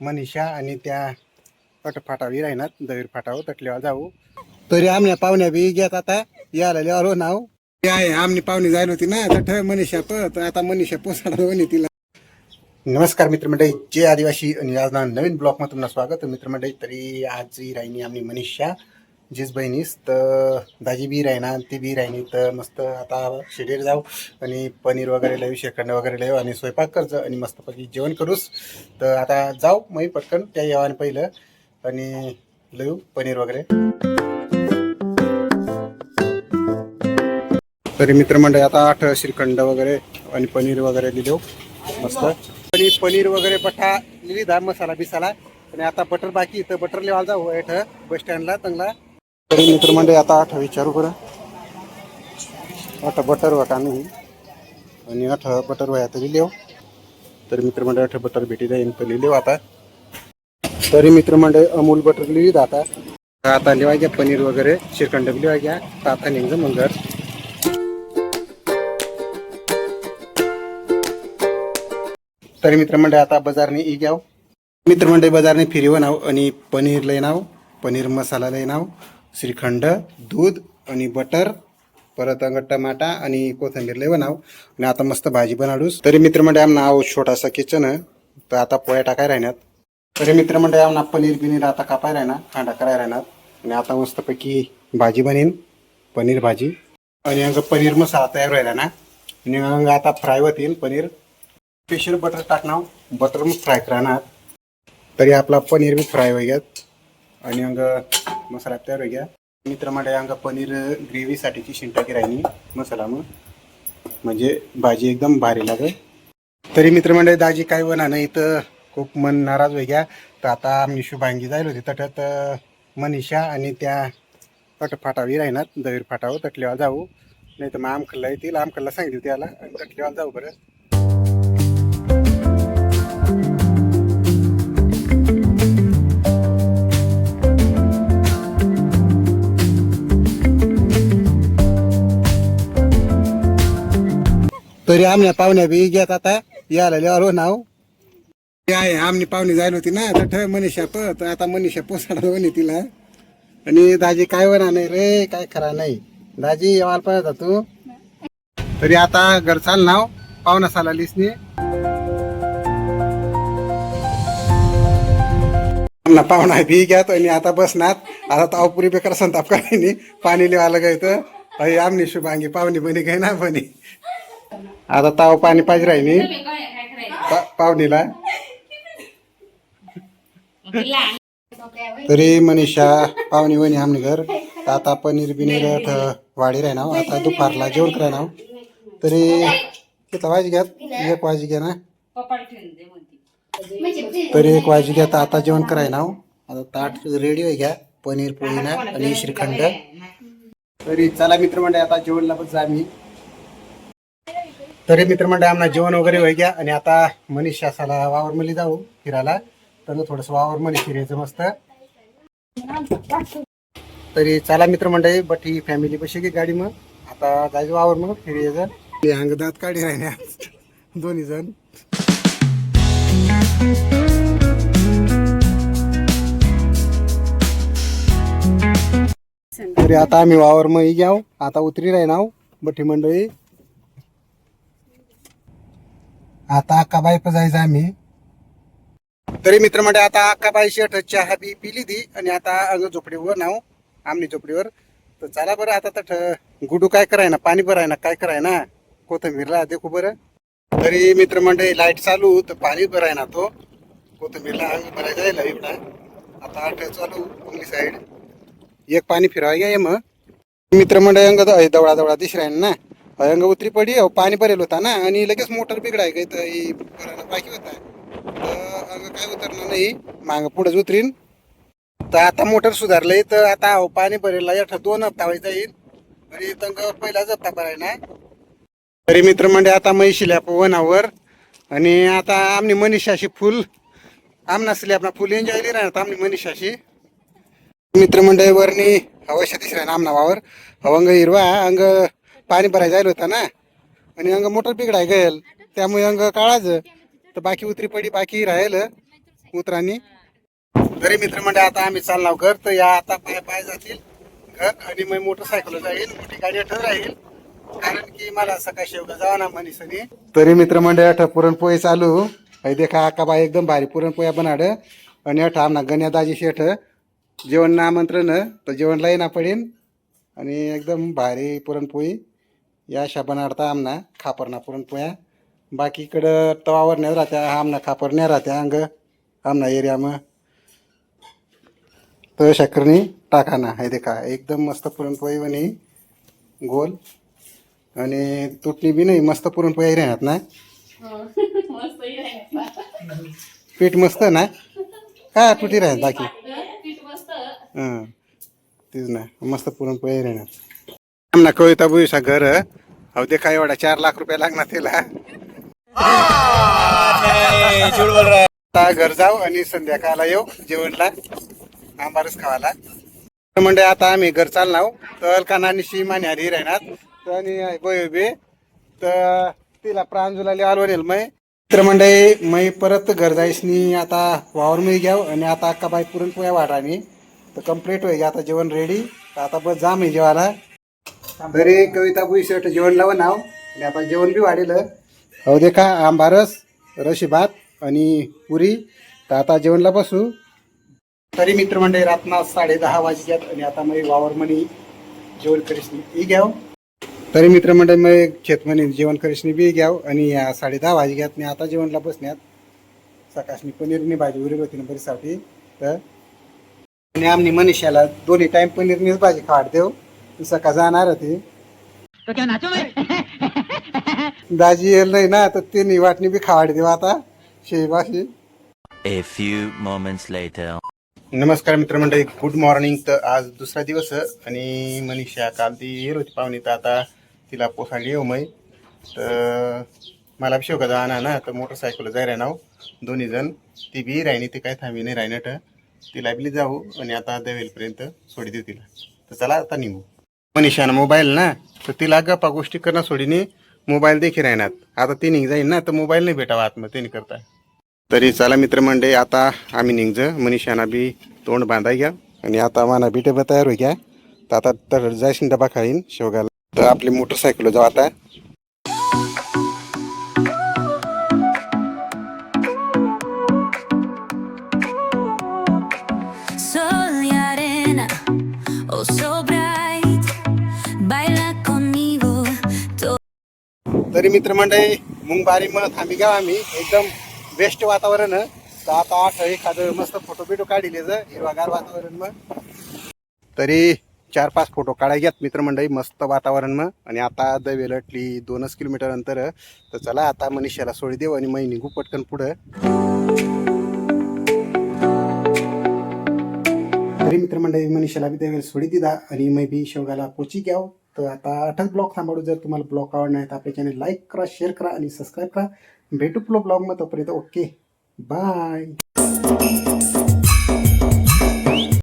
मनीषा आणि त्या पट फाटावी राहणार दहीर फाटाव तटल्यावर जाऊ. तरी आमने पाहुण्या बी घेत आता यायला लिहालो नाव. ते आहे आमने पाहुणे जायला होती ना तर ठेव मनीषा पत आता मनीषा पोसाडा म्हणे तिला. नमस्कार मित्रमंडळी जय आदिवासी आणि आज नवीन ब्लॉग तुम्हाला स्वागत. मित्रमंडळी तरी आज राहिनी आमनी मनीषा. जीज बहिणीस तर दाजी बी राहिना ती बी राहिनी तर मस्त आता शिडीर जाऊ आणि पनीर वगैरे लावू शेखंड वगैरे लावू आणि स्वयंपाक करचं आणि मस्तपैकी जेवण करूस. तर आता जाऊ मी पटकन त्या येवाने पहिलं आणि लयू पनीर वगैरे. तरी मित्रमंडळी आता आठ श्रीखंड वगैरे आणि पनीर वगैरे दिलो. मस्त. आणि पनीर वगैरे बठा लिहिली दा मसाला बिसाला. आणि आता बटर बाकी तर बटर लेवायला जाऊ एठ बस स्टँडला चांगला तरी मित्रमंडळी आता आठ विचारू बरं. आठ बटर का नाही. आणि आठ बटर वया तरी लिव तरी मित्रमंडळ आठ बटर भेटी जाईन तर लिहिलेव आता. तरी मित्रमंडळ अमूल बटर लिहिली आता. आता लिवा घ्या पनीर वगैरे श्रीखंड लिवाय लिवा घ्या. तर आता निघलं मग तरी मित्रमंडळ आता बाजारने ई घ्याव. मित्रमंडळ बाजारने फिरवून नाव आणि पनीर लय नाव पनीर मसाला लय नाव. श्रीखंड दूध आणि बटर परत अंग टमाटा आणि कोथिंबीर बनाव आणि आता मस्त भाजी बनाडूस तरी मित्रमंडळी आमना आव छोटासा किचन तर आता पोळ्या टाकाय राहण्यात तरी मित्रमंडळी आमना पनीर बिनीर आता कापाय राहणार खांडा कराय राहणार आणि आता मस्तपैकी भाजी बनेन पनीर भाजी आणि अंग पनीर मसाला तयार व्हायला ना आणि अंग आता फ्राय होतील पनीर स्पेशल बटर टाकणार बटर मग फ्राय करणार तरी आपला पनीर बी फ्राय वगैरे आणि अंग मसाला तयार होईया मित्रमंडळी अंग पनीर ग्रेव्हीसाठीची शिंटाकी राहिनी मसाला मग. म्हणजे भाजी एकदम भारी लागेल. तरी मित्रमंडळी दाजी काय बना नाही तर खूप मन नाराज होई तर आता आम्ही भांगी जायला होती. तटत मनीषा आणि त्या पट फाटावी राहणार. दवीर फाटावं तटल्यावर जाऊ. नाही तर मग आमखल्ला येतील. आमखल्ला सांगितली त्याला आणि तटल्यावर जाऊ बरं. तरी आमच्या पाहुण्या बी घेत आता. यायला लिहालो नाव. ते आहे आमने पाहुणे जायला होती ना. तर ठेव मनीषा पत आता मनीषा पोसाडा म्हणे तिला. आणि दाजी काय वरा नाही रे काय खरा नाही. दाजी येवायला पाहिजे होता तू. तरी आता घर चाल नाव. पाहुणा साला लिसनी. आमना पाहुणा बी घ्यात आणि आता बसणार आता तावपुरी बेकार संताप करायनी पाणी लिहायला गायचं अय आमने शुभांगी पाहुणे बनी गाय ना बनी आता ताव पाणी पाहिजे राहिनी पा- पाहुणीला. तरी मनीषा पाहुणी वणी आमने घर तर आता पनीर बिनीर ठ- वाढी राही नाव आता दुपारला जेवण कराय नाव तरी किती वाजी घ्या? एक वाजी घ्या ना. तरी एक वाजी घ्या तर आता जेवण कराय नाव आता ताट रेडी होई घ्या. पनीर पोळी ना आणि श्रीखंड तरी चला मित्रमंडळ आता जेवणला बस जा आम्ही. तरी मित्रमंडळ आम्हाला जेवण वगैरे होई घ्या. आणि आता मनीष साला वावर जाऊ फिरायला. तर थोडस वावर मध्ये फिरायचं मस्त. तरी चला मित्रमंडळी बठी फॅमिली बशी गे गाडी मग. आता जायचं वावर मग फिरायचं. ते अंग काढी राहिल्या दोन्ही जण. तरी आता आम्ही वावर मग घ्याव. आता उतरी राही नाव बठी मंडळी. आता अक्काबाई पण जायचं आम्ही. तरी मित्र म्हणजे आता अक्काबाई शेठ चहा बी पिली ती आणि आता अंग झोपडीवर नाव आमनी झोपडीवर. तर चला बरं आता तर गुडू काय कराय ना पाणी भराय ना काय कराय ना कोथंबीरला देखू बरं. तरी मित्र म्हणजे लाइट चालू तर पाणी भराय ना तो. कोथंबीरला अंग भरायला जायला एवढा. आता आठ चालू उंगली साईड एक पाणी फिरवाय घ्या मग. मित्रमंडळ अंग दवळा दवळा दिस ना. अंग उतरी पडी अहो, पाणी भरेल होता ना. आणि लगेच मोटर बिघडाय काय तर ही बाकी होता. तर अंग काय उतरणार नाही. माग पुढेच उतरीन. तर आता मोटर सुधारलंय. तर आता अहो, पाणी भरेल. या दोन हप्ता व्हायचा येईल. आणि तंग पहिलाच हप्ता भरायला तरी मित्रमंडळ आता मैशिल्या वनावर. आणि आता आमनी मनीषाशी फुल. आमना स्लॅबना फुल एन्जॉय राहणार आमनी मनीषाशी. मित्रमंडळी वरनी अवश्य दिसला आमना वावर. अंग हिरवा अंग पाणी भरायला जायला होता ना. आणि अंग मोटर बिघडाय गेल. त्यामुळे अंग काळाच तर बाकी उतरी पडी बाकी राहील उतरांनी तरी मित्र म्हणजे आता आम्ही चालणार घर. तर या आता पाय पाय जातील. घर आणि मग मोटरसायकल जाईल. मोठी गाडी ठर राहील. कारण की मला सकाळी शेवगा जावा ना मनीसनी तरी मित्र मंडळ अठ पुरणपोळी चालू. हे देखा आका बाई एकदम भारी पुरणपोळ्या बनाड. आणि अठ आमना गण्या दाजी शेठ. जेवण ना आमंत्रण तर जेवण लाई ना पडेन. आणि एकदम भारी पुरणपोळी. या अशा बनाडता आमना खापरना पुरणपोळ्या बाकी इकडं तवावर नाही राहत्या आमना खापर नाही राहत्या अंग. आमना एरिया मग तर शक्करनी टाका ना हे देखा एकदम मस्त पुरणपोळी बनी गोल. आणि तुटणी बी नाही मस्त पुरणपोळी राहणार ना. पीठ मस्त ना? का तुटी राहत बाकी? हां तेच ना मस्त पुरणपोळी राहणार आमना कविता बुईसा घर अहो दे काय एवढा? चार लाख रुपये लागणार त्याला. आता घर जाऊ आणि संध्याकाळला येऊ जेवणला आंबारच खावाला तर म्हणजे आता आम्ही घर चालणार तर कानानी शिमानी हरी राहणार. तर आणि बे. तर तिला प्रांजुला आलो नेल मै. तर म्हणजे मै परत घर जायसनी आता वावर मी घ्याव आणि आता अक्का बाई पुरणपोळ्या वाटानी तर कंप्लीट होईल. आता जेवण रेडी तर आता बस जा मी जेवायला. घरी कविता बुई शर्ट जेवण लावा नाव. आणि आता जेवण बी वाढेल. हो दे का आंबारस रशी भात आणि पुरी. तर आता जेवणला बसू. तरी मित्रमंडळी रातना साडे दहा वाजल्यात आणि आता मी वावर म्हणी जेवण करीसनी ही घ्याव. तरी मित्रमंडळी मी शेतमणी जेवण करीसनी बी घ्याव. आणि या साडे दहा वाजल्यात आणि आता जेवणला बसण्यात. सकाळनी पनीरनी भाजी उरी होती ना बरीसाठी तर आणि आम्ही मनीषाला दोन्ही टाईम पनीरनीच भाजी खाड देव सकाळ जाणार होती दाजी येईल नाही ना तर तिन्ही वाटणी बी खावाड देऊ आता शेबाशी A few moments later. नमस्कार मित्रमंडळी गुड मॉर्निंग तर आज दुसरा दिवस आहे आणि मनीषा काल ती येईल होती पाहुणी तर आता तिला पोसाडी येऊ मै तर मला शेव का जाणार ना तर मोटरसायकल जाय राहणार दोन्ही जण. ती बी राहिनी ती काय थांबी नाही राहणट तिला बी जाऊ आणि आता देवेलपर्यंत सोडी देऊ तिला. तर चला आता निघू. मनीषानं मोबाईल ना तर तिला गप्पा गोष्टी करणं सोडीने मोबाईल देखील राहणार आता ती निघ जाईल ना तर मोबाईल नाही भेटावा आत्महत्येने करता. तरी चला मित्रमंडळी आता आम्ही निघ मनीषाना बी तोंड बांधाय घ्या. आणि आता माना बी डबा तयार होई घ्या. तर आता तर जायशील डबा खाईन शेवगाला. तर आपली मोटरसायकल जाऊ आता. Sol y arena, oh so तरी मित्रमंडळी मुंगबारी म्हणत आम्ही गाव आम्ही एकदम बेस्ट वातावरण तर आता आठ एखादं मस्त फोटो बिटो काढले हिरवागार वातावरण मग. तरी चार पाच फोटो काढायच्यात मित्रमंडळी मस्त वातावरण मग. आणि आता दवेलटली दोनच किलोमीटर अंतर तर चला आता मनीषाला सोडी देऊ आणि मै निघू पटकन पुढं. तरी मित्रमंडळी मनीषाला बी त्यावेळेस सोडी दिला आणि मै बी शेवगाला पोची घ्याव तर आता आठच ब्लॉग थांबवू जर तुम्हाला ब्लॉग आवडणार आहे तर आपल्या चॅनल लाईक करा शेअर करा आणि सबस्क्राईब करा. भेटू पुलो ब्लॉगमध्ये तोपर्यंत ओके बाय